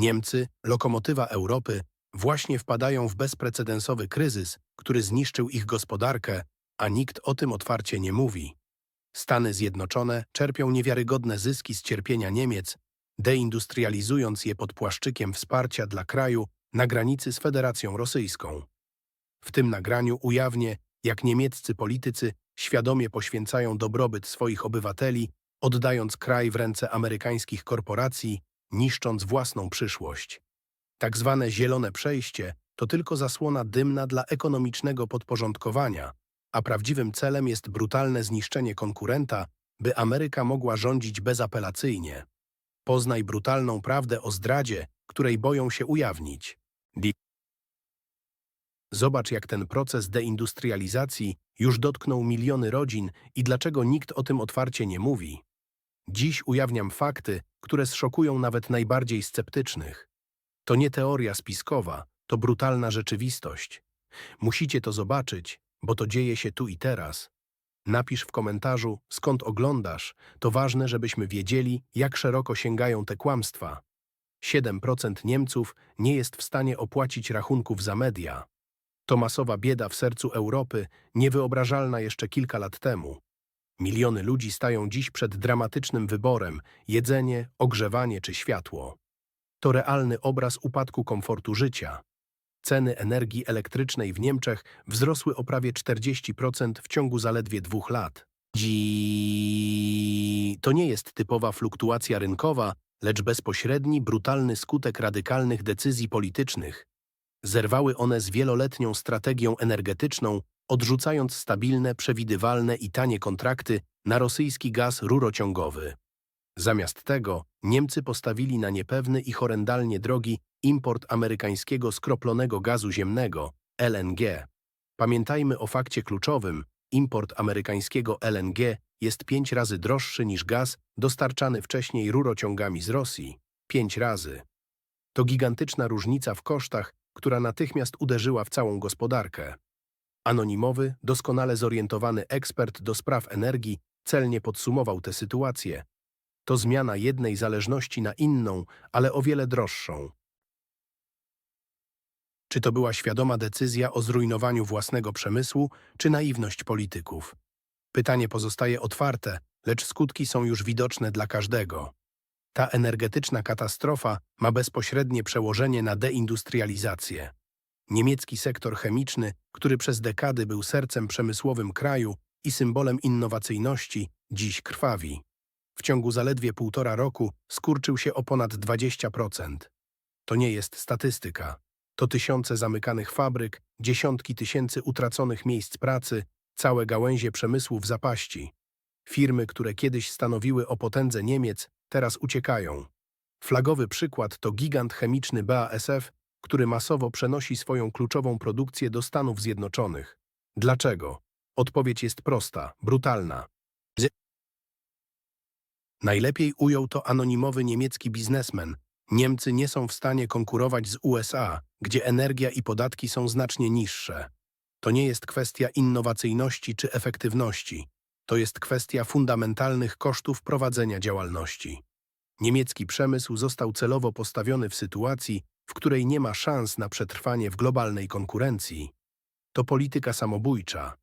Niemcy, lokomotywa Europy, właśnie wpadają w bezprecedensowy kryzys, który zniszczył ich gospodarkę, a nikt o tym otwarcie nie mówi. Stany Zjednoczone czerpią niewiarygodne zyski z cierpienia Niemiec, deindustrializując je pod płaszczykiem wsparcia dla kraju na granicy z Federacją Rosyjską. W tym nagraniu ujawnię, jak niemieccy politycy świadomie poświęcają dobrobyt swoich obywateli, oddając kraj w ręce amerykańskich korporacji, niszcząc własną przyszłość. Tak zwane zielone przejście to tylko zasłona dymna dla ekonomicznego podporządkowania, a prawdziwym celem jest brutalne zniszczenie konkurenta, by Ameryka mogła rządzić bezapelacyjnie. Poznaj brutalną prawdę o zdradzie, której boją się ujawnić. Zobacz, jak ten proces deindustrializacji już dotknął miliony rodzin i dlaczego nikt o tym otwarcie nie mówi. Dziś ujawniam fakty, które zszokują nawet najbardziej sceptycznych. To nie teoria spiskowa, to brutalna rzeczywistość. Musicie to zobaczyć, bo to dzieje się tu i teraz. Napisz w komentarzu, skąd oglądasz. To ważne, żebyśmy wiedzieli, jak szeroko sięgają te kłamstwa. 7% Niemców nie jest w stanie opłacić rachunków za media. To masowa bieda w sercu Europy, niewyobrażalna jeszcze kilka lat temu. Miliony ludzi stają dziś przed dramatycznym wyborem jedzenie, ogrzewanie czy światło. To realny obraz upadku komfortu życia. Ceny energii elektrycznej w Niemczech wzrosły o prawie 40% w ciągu zaledwie dwóch lat. Dzi... To nie jest typowa fluktuacja rynkowa, lecz bezpośredni, brutalny skutek radykalnych decyzji politycznych. Zerwały one z wieloletnią strategią energetyczną, odrzucając stabilne, przewidywalne i tanie kontrakty na rosyjski gaz rurociągowy. Zamiast tego Niemcy postawili na niepewny i horrendalnie drogi import amerykańskiego skroplonego gazu ziemnego, LNG. Pamiętajmy o fakcie kluczowym, import amerykańskiego LNG jest pięć razy droższy niż gaz dostarczany wcześniej rurociągami z Rosji. Pięć razy. To gigantyczna różnica w kosztach, która natychmiast uderzyła w całą gospodarkę. Anonimowy, doskonale zorientowany ekspert do spraw energii celnie podsumował tę sytuację. To zmiana jednej zależności na inną, ale o wiele droższą. Czy to była świadoma decyzja o zrujnowaniu własnego przemysłu, czy naiwność polityków? Pytanie pozostaje otwarte, lecz skutki są już widoczne dla każdego. Ta energetyczna katastrofa ma bezpośrednie przełożenie na deindustrializację. Niemiecki sektor chemiczny, który przez dekady był sercem przemysłowym kraju i symbolem innowacyjności, dziś krwawi. W ciągu zaledwie półtora roku skurczył się o ponad 20%. To nie jest statystyka. To tysiące zamykanych fabryk, dziesiątki tysięcy utraconych miejsc pracy, całe gałęzie przemysłu w zapaści. Firmy, które kiedyś stanowiły o potędze Niemiec, teraz uciekają. Flagowy przykład to gigant chemiczny BASF, który masowo przenosi swoją kluczową produkcję do Stanów Zjednoczonych. Dlaczego? Odpowiedź jest prosta, brutalna. Najlepiej ujął to anonimowy niemiecki biznesmen. Niemcy nie są w stanie konkurować z USA, gdzie energia i podatki są znacznie niższe. To nie jest kwestia innowacyjności czy efektywności. To jest kwestia fundamentalnych kosztów prowadzenia działalności. Niemiecki przemysł został celowo postawiony w sytuacji, w której nie ma szans na przetrwanie w globalnej konkurencji. To polityka samobójcza.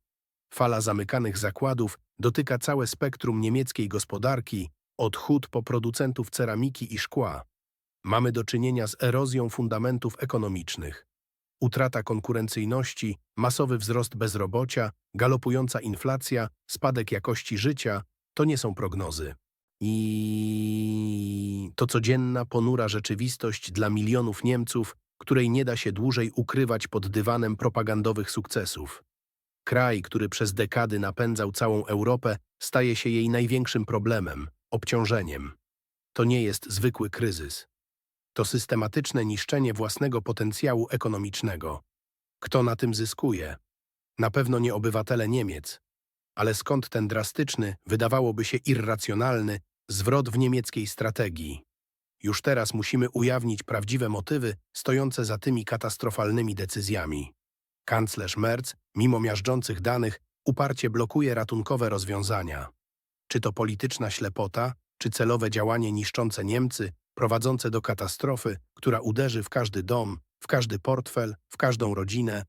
Fala zamykanych zakładów dotyka całe spektrum niemieckiej gospodarki, od hut po producentów ceramiki i szkła. Mamy do czynienia z erozją fundamentów ekonomicznych. Utrata konkurencyjności, masowy wzrost bezrobocia, galopująca inflacja, spadek jakości życia to nie są prognozy. I to codzienna, ponura rzeczywistość dla milionów Niemców, której nie da się dłużej ukrywać pod dywanem propagandowych sukcesów. Kraj, który przez dekady napędzał całą Europę, staje się jej największym problemem, obciążeniem. To nie jest zwykły kryzys. To systematyczne niszczenie własnego potencjału ekonomicznego. Kto na tym zyskuje? Na pewno nie obywatele Niemiec. Ale skąd ten drastyczny, wydawałoby się irracjonalny, zwrot w niemieckiej strategii? Już teraz musimy ujawnić prawdziwe motywy stojące za tymi katastrofalnymi decyzjami. Kanclerz Merz, mimo miażdżących danych, uparcie blokuje ratunkowe rozwiązania. Czy to polityczna ślepota, czy celowe działanie niszczące Niemcy, prowadzące do katastrofy, która uderzy w każdy dom, w każdy portfel, w każdą rodzinę.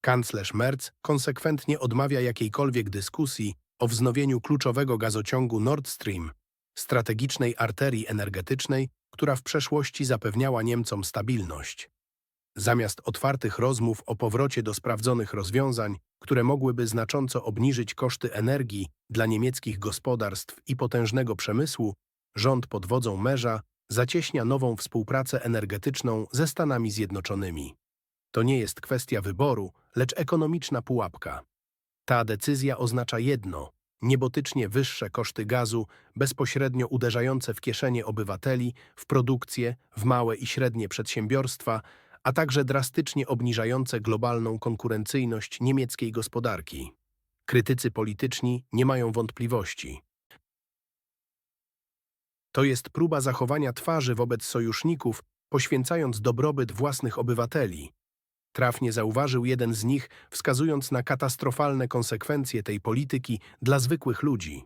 Kanclerz Merz konsekwentnie odmawia jakiejkolwiek dyskusji o wznowieniu kluczowego gazociągu Nord Stream, strategicznej arterii energetycznej, która w przeszłości zapewniała Niemcom stabilność. Zamiast otwartych rozmów o powrocie do sprawdzonych rozwiązań, które mogłyby znacząco obniżyć koszty energii dla niemieckich gospodarstw i potężnego przemysłu, rząd pod wodzą Merza zacieśnia nową współpracę energetyczną ze Stanami Zjednoczonymi. To nie jest kwestia wyboru, lecz ekonomiczna pułapka. Ta decyzja oznacza jedno niebotycznie wyższe koszty gazu, bezpośrednio uderzające w kieszenie obywateli, w produkcję, w małe i średnie przedsiębiorstwa, a także drastycznie obniżające globalną konkurencyjność niemieckiej gospodarki. Krytycy polityczni nie mają wątpliwości. To jest próba zachowania twarzy wobec sojuszników, poświęcając dobrobyt własnych obywateli. Trafnie zauważył jeden z nich, wskazując na katastrofalne konsekwencje tej polityki dla zwykłych ludzi.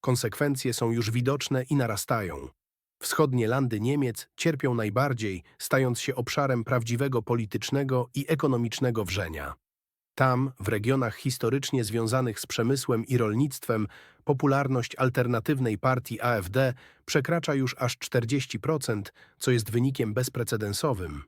Konsekwencje są już widoczne i narastają. Wschodnie landy Niemiec cierpią najbardziej, stając się obszarem prawdziwego politycznego i ekonomicznego wrzenia. Tam, w regionach historycznie związanych z przemysłem i rolnictwem, popularność alternatywnej partii AfD przekracza już aż 40%, co jest wynikiem bezprecedensowym.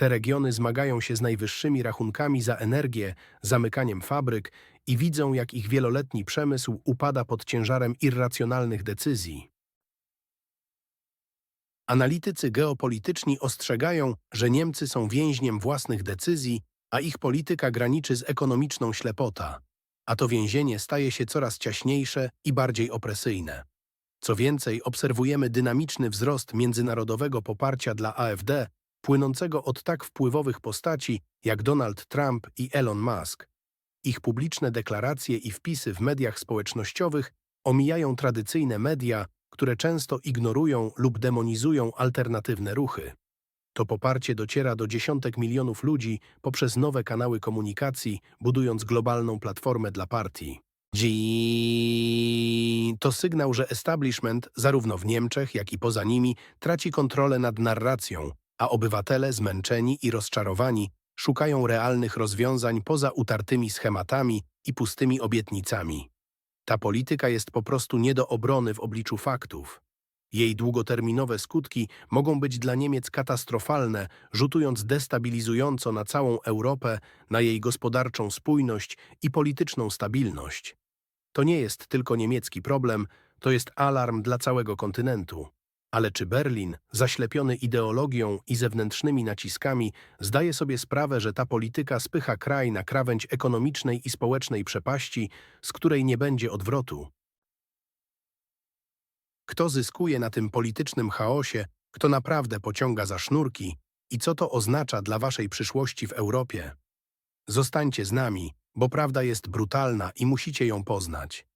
Te regiony zmagają się z najwyższymi rachunkami za energię, zamykaniem fabryk i widzą, jak ich wieloletni przemysł upada pod ciężarem irracjonalnych decyzji. Analitycy geopolityczni ostrzegają, że Niemcy są więźniem własnych decyzji, a ich polityka graniczy z ekonomiczną ślepota, a to więzienie staje się coraz ciaśniejsze i bardziej opresyjne. Co więcej, obserwujemy dynamiczny wzrost międzynarodowego poparcia dla AfD, płynącego od tak wpływowych postaci jak Donald Trump i Elon Musk. Ich publiczne deklaracje i wpisy w mediach społecznościowych omijają tradycyjne media, które często ignorują lub demonizują alternatywne ruchy. To poparcie dociera do dziesiątek milionów ludzi poprzez nowe kanały komunikacji, budując globalną platformę dla partii. To sygnał, że establishment, zarówno w Niemczech, jak i poza nimi, traci kontrolę nad narracją, a obywatele zmęczeni i rozczarowani szukają realnych rozwiązań poza utartymi schematami i pustymi obietnicami. Ta polityka jest po prostu nie do obrony w obliczu faktów. Jej długoterminowe skutki mogą być dla Niemiec katastrofalne, rzutując destabilizująco na całą Europę, na jej gospodarczą spójność i polityczną stabilność. To nie jest tylko niemiecki problem, to jest alarm dla całego kontynentu. Ale czy Berlin, zaślepiony ideologią i zewnętrznymi naciskami, zdaje sobie sprawę, że ta polityka spycha kraj na krawędź ekonomicznej i społecznej przepaści, z której nie będzie odwrotu? Kto zyskuje na tym politycznym chaosie, kto naprawdę pociąga za sznurki i co to oznacza dla waszej przyszłości w Europie? Zostańcie z nami, bo prawda jest brutalna i musicie ją poznać.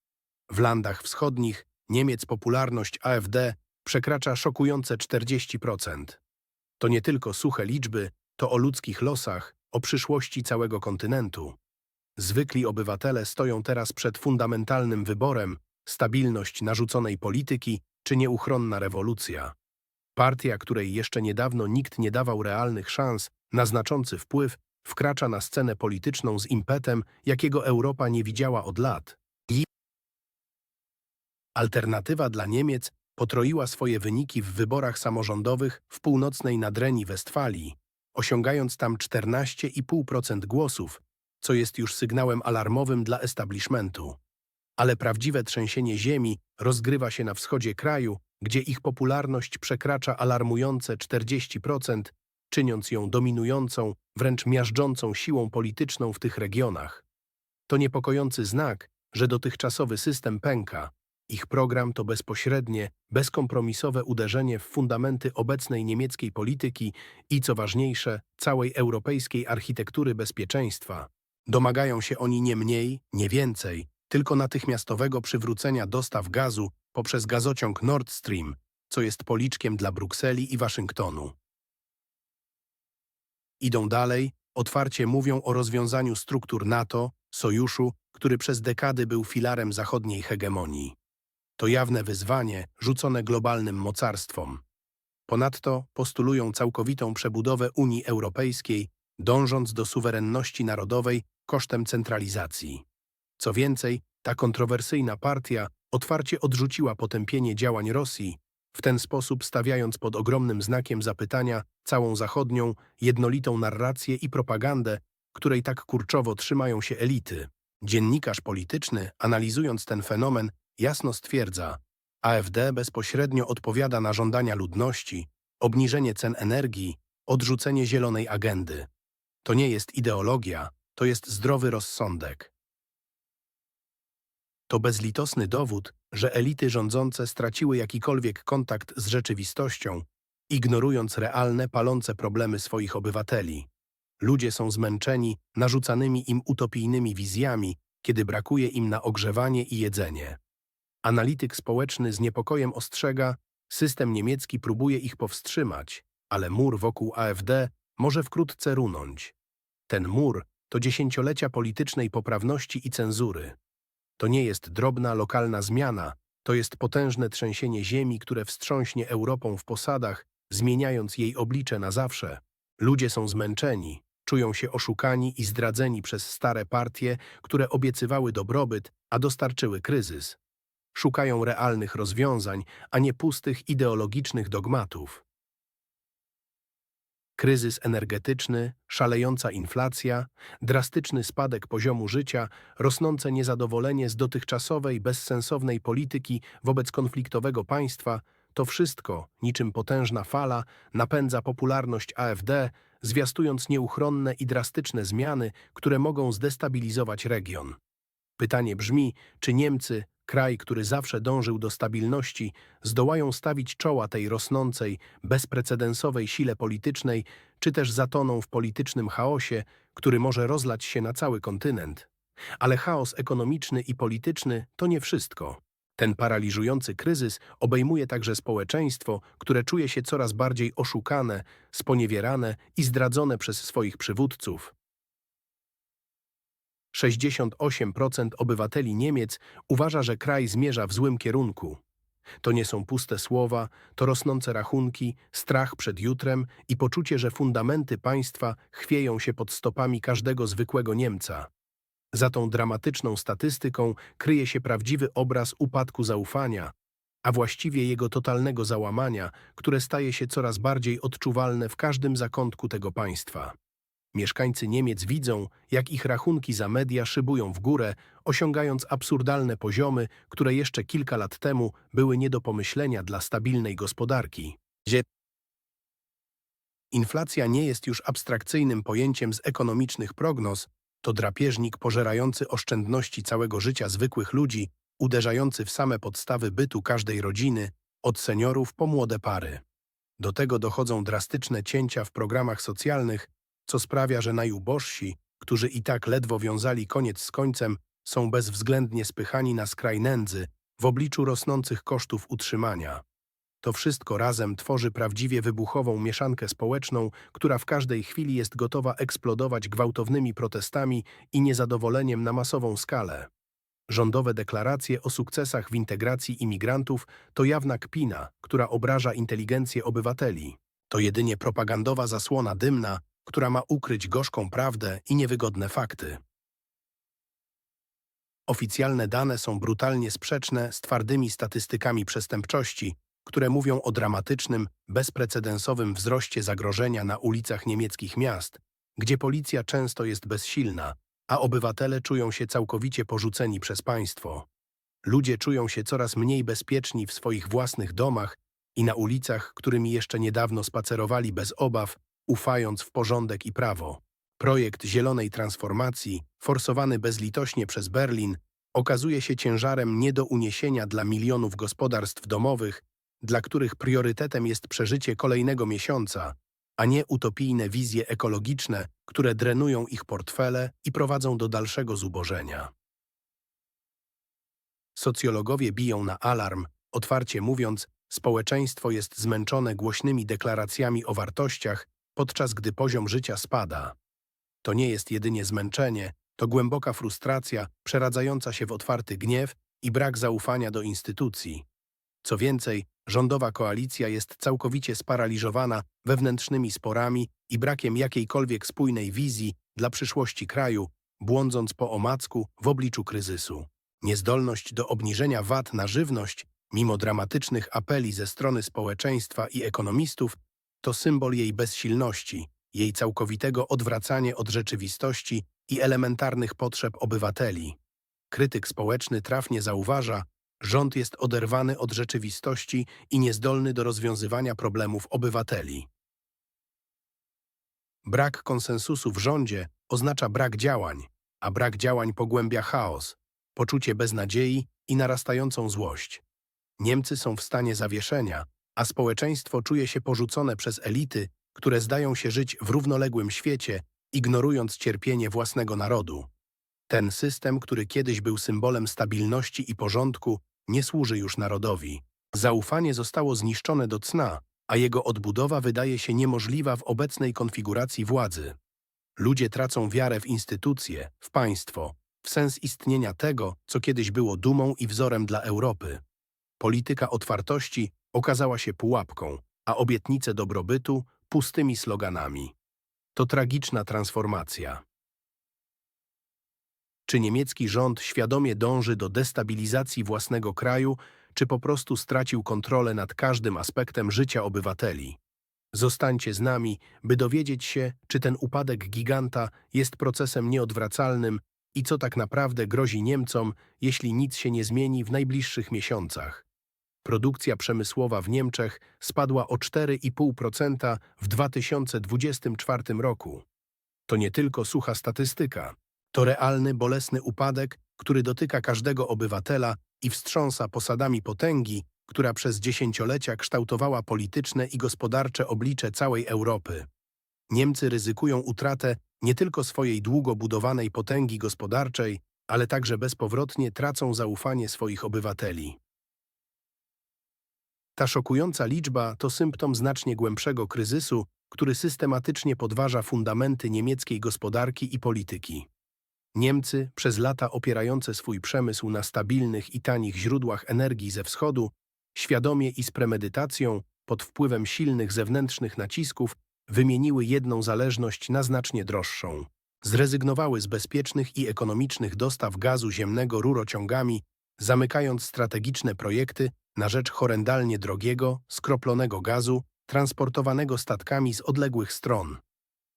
W landach wschodnich Niemiec popularność AfD przekracza szokujące 40%. To nie tylko suche liczby, to o ludzkich losach, o przyszłości całego kontynentu. Zwykli obywatele stoją teraz przed fundamentalnym wyborem stabilność narzuconej polityki czy nieuchronna rewolucja. Partia, której jeszcze niedawno nikt nie dawał realnych szans na znaczący wpływ, wkracza na scenę polityczną z impetem, jakiego Europa nie widziała od lat. I alternatywa dla Niemiec potroiła swoje wyniki w wyborach samorządowych w północnej Nadrenii Westfalii, osiągając tam 14,5% głosów, co jest już sygnałem alarmowym dla establishmentu. Ale prawdziwe trzęsienie ziemi rozgrywa się na wschodzie kraju, gdzie ich popularność przekracza alarmujące 40%, czyniąc ją dominującą, wręcz miażdżącą siłą polityczną w tych regionach. To niepokojący znak, że dotychczasowy system pęka, ich program to bezpośrednie, bezkompromisowe uderzenie w fundamenty obecnej niemieckiej polityki i, co ważniejsze, całej europejskiej architektury bezpieczeństwa. Domagają się oni nie mniej, nie więcej, tylko natychmiastowego przywrócenia dostaw gazu poprzez gazociąg Nord Stream, co jest policzkiem dla Brukseli i Waszyngtonu. Idą dalej, otwarcie mówią o rozwiązaniu struktur NATO, sojuszu, który przez dekady był filarem zachodniej hegemonii. To jawne wyzwanie rzucone globalnym mocarstwom. Ponadto postulują całkowitą przebudowę Unii Europejskiej, dążąc do suwerenności narodowej kosztem centralizacji. Co więcej, ta kontrowersyjna partia otwarcie odrzuciła potępienie działań Rosji, w ten sposób stawiając pod ogromnym znakiem zapytania całą zachodnią, jednolitą narrację i propagandę, której tak kurczowo trzymają się elity. Dziennikarz polityczny, analizując ten fenomen, jasno stwierdza, AfD bezpośrednio odpowiada na żądania ludności, obniżenie cen energii, odrzucenie zielonej agendy. To nie jest ideologia, to jest zdrowy rozsądek. To bezlitosny dowód, że elity rządzące straciły jakikolwiek kontakt z rzeczywistością, ignorując realne, palące problemy swoich obywateli. Ludzie są zmęczeni narzucanymi im utopijnymi wizjami, kiedy brakuje im na ogrzewanie i jedzenie. Analityk społeczny z niepokojem ostrzega, system niemiecki próbuje ich powstrzymać, ale mur wokół AfD może wkrótce runąć. Ten mur to dziesięciolecia politycznej poprawności i cenzury. To nie jest drobna, lokalna zmiana, to jest potężne trzęsienie ziemi, które wstrząśnie Europą w posadach, zmieniając jej oblicze na zawsze. Ludzie są zmęczeni, czują się oszukani i zdradzeni przez stare partie, które obiecywały dobrobyt, a dostarczyły kryzys. Szukają realnych rozwiązań, a nie pustych ideologicznych dogmatów. Kryzys energetyczny, szalejąca inflacja, drastyczny spadek poziomu życia, rosnące niezadowolenie z dotychczasowej, bezsensownej polityki wobec konfliktowego państwa to wszystko, niczym potężna fala, napędza popularność AfD, zwiastując nieuchronne i drastyczne zmiany, które mogą zdestabilizować region. Pytanie brzmi, czy Niemcy, kraj, który zawsze dążył do stabilności, zdołają stawić czoła tej rosnącej, bezprecedensowej sile politycznej, czy też zatoną w politycznym chaosie, który może rozlać się na cały kontynent. Ale chaos ekonomiczny i polityczny to nie wszystko. Ten paraliżujący kryzys obejmuje także społeczeństwo, które czuje się coraz bardziej oszukane, sponiewierane i zdradzone przez swoich przywódców. 68% obywateli Niemiec uważa, że kraj zmierza w złym kierunku. To nie są puste słowa, to rosnące rachunki, strach przed jutrem i poczucie, że fundamenty państwa chwieją się pod stopami każdego zwykłego Niemca. Za tą dramatyczną statystyką kryje się prawdziwy obraz upadku zaufania, a właściwie jego totalnego załamania, które staje się coraz bardziej odczuwalne w każdym zakątku tego państwa. Mieszkańcy Niemiec widzą, jak ich rachunki za media szybują w górę, osiągając absurdalne poziomy, które jeszcze kilka lat temu były nie do pomyślenia dla stabilnej gospodarki. Inflacja nie jest już abstrakcyjnym pojęciem z ekonomicznych prognoz, to drapieżnik pożerający oszczędności całego życia zwykłych ludzi, uderzający w same podstawy bytu każdej rodziny, od seniorów po młode pary. Do tego dochodzą drastyczne cięcia w programach socjalnych, co sprawia, że najubożsi, którzy i tak ledwo wiązali koniec z końcem, są bezwzględnie spychani na skraj nędzy w obliczu rosnących kosztów utrzymania. To wszystko razem tworzy prawdziwie wybuchową mieszankę społeczną, która w każdej chwili jest gotowa eksplodować gwałtownymi protestami i niezadowoleniem na masową skalę. Rządowe deklaracje o sukcesach w integracji imigrantów to jawna kpina, która obraża inteligencję obywateli. To jedynie propagandowa zasłona dymna, która ma ukryć gorzką prawdę i niewygodne fakty. Oficjalne dane są brutalnie sprzeczne z twardymi statystykami przestępczości, które mówią o dramatycznym, bezprecedensowym wzroście zagrożenia na ulicach niemieckich miast, gdzie policja często jest bezsilna, a obywatele czują się całkowicie porzuceni przez państwo. Ludzie czują się coraz mniej bezpieczni w swoich własnych domach i na ulicach, którymi jeszcze niedawno spacerowali bez obaw, ufając w porządek i prawo. Projekt zielonej transformacji, forsowany bezlitośnie przez Berlin, okazuje się ciężarem nie do uniesienia dla milionów gospodarstw domowych, dla których priorytetem jest przeżycie kolejnego miesiąca, a nie utopijne wizje ekologiczne, które drenują ich portfele i prowadzą do dalszego zubożenia. Socjologowie biją na alarm, otwarcie mówiąc, społeczeństwo jest zmęczone głośnymi deklaracjami o wartościach, podczas gdy poziom życia spada. To nie jest jedynie zmęczenie, to głęboka frustracja przeradzająca się w otwarty gniew i brak zaufania do instytucji. Co więcej, rządowa koalicja jest całkowicie sparaliżowana wewnętrznymi sporami i brakiem jakiejkolwiek spójnej wizji dla przyszłości kraju, błądząc po omacku w obliczu kryzysu. Niezdolność do obniżenia VAT na żywność, mimo dramatycznych apeli ze strony społeczeństwa i ekonomistów, to symbol jej bezsilności, jej całkowitego odwracania od rzeczywistości i elementarnych potrzeb obywateli. Krytyk społeczny trafnie zauważa, rząd jest oderwany od rzeczywistości i niezdolny do rozwiązywania problemów obywateli. Brak konsensusu w rządzie oznacza brak działań, a brak działań pogłębia chaos, poczucie beznadziei i narastającą złość. Niemcy są w stanie zawieszenia, a społeczeństwo czuje się porzucone przez elity, które zdają się żyć w równoległym świecie, ignorując cierpienie własnego narodu. Ten system, który kiedyś był symbolem stabilności i porządku, nie służy już narodowi. Zaufanie zostało zniszczone do cna, a jego odbudowa wydaje się niemożliwa w obecnej konfiguracji władzy. Ludzie tracą wiarę w instytucje, w państwo, w sens istnienia tego, co kiedyś było dumą i wzorem dla Europy. Polityka otwartości okazała się pułapką, a obietnice dobrobytu pustymi sloganami. To tragiczna transformacja. Czy niemiecki rząd świadomie dąży do destabilizacji własnego kraju, czy po prostu stracił kontrolę nad każdym aspektem życia obywateli? Zostańcie z nami, by dowiedzieć się, czy ten upadek giganta jest procesem nieodwracalnym i co tak naprawdę grozi Niemcom, jeśli nic się nie zmieni w najbliższych miesiącach. Produkcja przemysłowa w Niemczech spadła o 4,5% w 2024 roku. To nie tylko sucha statystyka. To realny, bolesny upadek, który dotyka każdego obywatela i wstrząsa posadami potęgi, która przez dziesięciolecia kształtowała polityczne i gospodarcze oblicze całej Europy. Niemcy ryzykują utratę nie tylko swojej długo budowanej potęgi gospodarczej, ale także bezpowrotnie tracą zaufanie swoich obywateli. Ta szokująca liczba to symptom znacznie głębszego kryzysu, który systematycznie podważa fundamenty niemieckiej gospodarki i polityki. Niemcy, przez lata opierające swój przemysł na stabilnych i tanich źródłach energii ze wschodu, świadomie i z premedytacją, pod wpływem silnych zewnętrznych nacisków, wymieniły jedną zależność na znacznie droższą. Zrezygnowały z bezpiecznych i ekonomicznych dostaw gazu ziemnego rurociągami, zamykając strategiczne projekty na rzecz horrendalnie drogiego, skroplonego gazu, transportowanego statkami z odległych stron.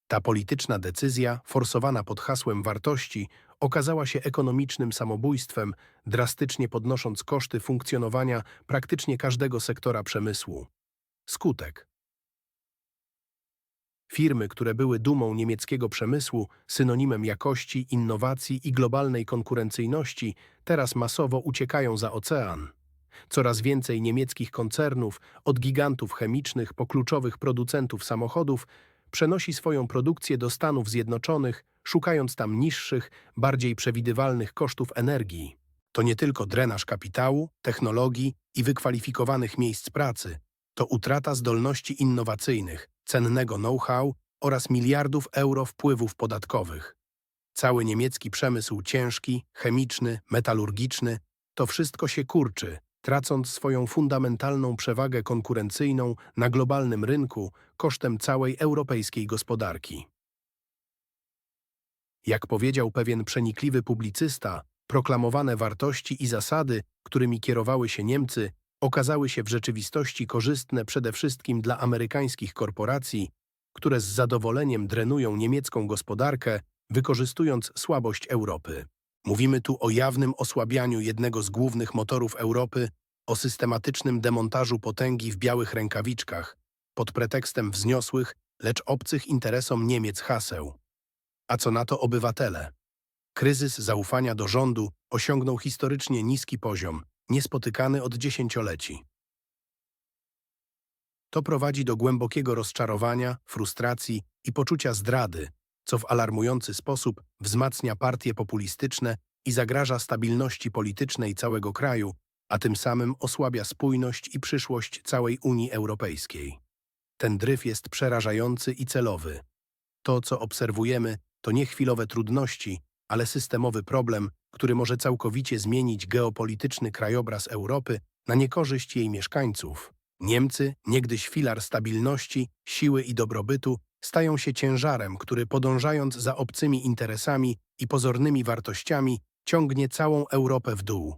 Ta polityczna decyzja, forsowana pod hasłem wartości, okazała się ekonomicznym samobójstwem, drastycznie podnosząc koszty funkcjonowania praktycznie każdego sektora przemysłu. Skutek. Firmy, które były dumą niemieckiego przemysłu, synonimem jakości, innowacji i globalnej konkurencyjności, teraz masowo uciekają za ocean. Coraz więcej niemieckich koncernów, od gigantów chemicznych po kluczowych producentów samochodów, przenosi swoją produkcję do Stanów Zjednoczonych, szukając tam niższych, bardziej przewidywalnych kosztów energii. To nie tylko drenaż kapitału, technologii i wykwalifikowanych miejsc pracy, to utrata zdolności innowacyjnych, cennego know-how oraz miliardów euro wpływów podatkowych. Cały niemiecki przemysł ciężki, chemiczny, metalurgiczny, to wszystko się kurczy, tracąc swoją fundamentalną przewagę konkurencyjną na globalnym rynku kosztem całej europejskiej gospodarki. Jak powiedział pewien przenikliwy publicysta, proklamowane wartości i zasady, którymi kierowały się Niemcy, okazały się w rzeczywistości korzystne przede wszystkim dla amerykańskich korporacji, które z zadowoleniem drenują niemiecką gospodarkę, wykorzystując słabość Europy. Mówimy tu o jawnym osłabianiu jednego z głównych motorów Europy, o systematycznym demontażu potęgi w białych rękawiczkach, pod pretekstem wzniosłych, lecz obcych interesom Niemiec haseł. A co na to obywatele? Kryzys zaufania do rządu osiągnął historycznie niski poziom, niespotykany od dziesięcioleci. To prowadzi do głębokiego rozczarowania, frustracji i poczucia zdrady, co w alarmujący sposób wzmacnia partie populistyczne i zagraża stabilności politycznej całego kraju, a tym samym osłabia spójność i przyszłość całej Unii Europejskiej. Ten dryf jest przerażający i celowy. To, co obserwujemy, to nie chwilowe trudności, ale systemowy problem, który może całkowicie zmienić geopolityczny krajobraz Europy na niekorzyść jej mieszkańców. Niemcy, niegdyś filar stabilności, siły i dobrobytu, stają się ciężarem, który podążając za obcymi interesami i pozornymi wartościami, ciągnie całą Europę w dół.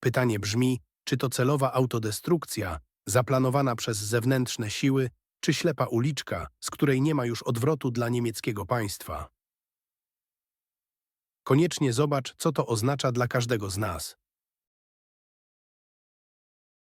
Pytanie brzmi, czy to celowa autodestrukcja, zaplanowana przez zewnętrzne siły, czy ślepa uliczka, z której nie ma już odwrotu dla niemieckiego państwa. Koniecznie zobacz, co to oznacza dla każdego z nas.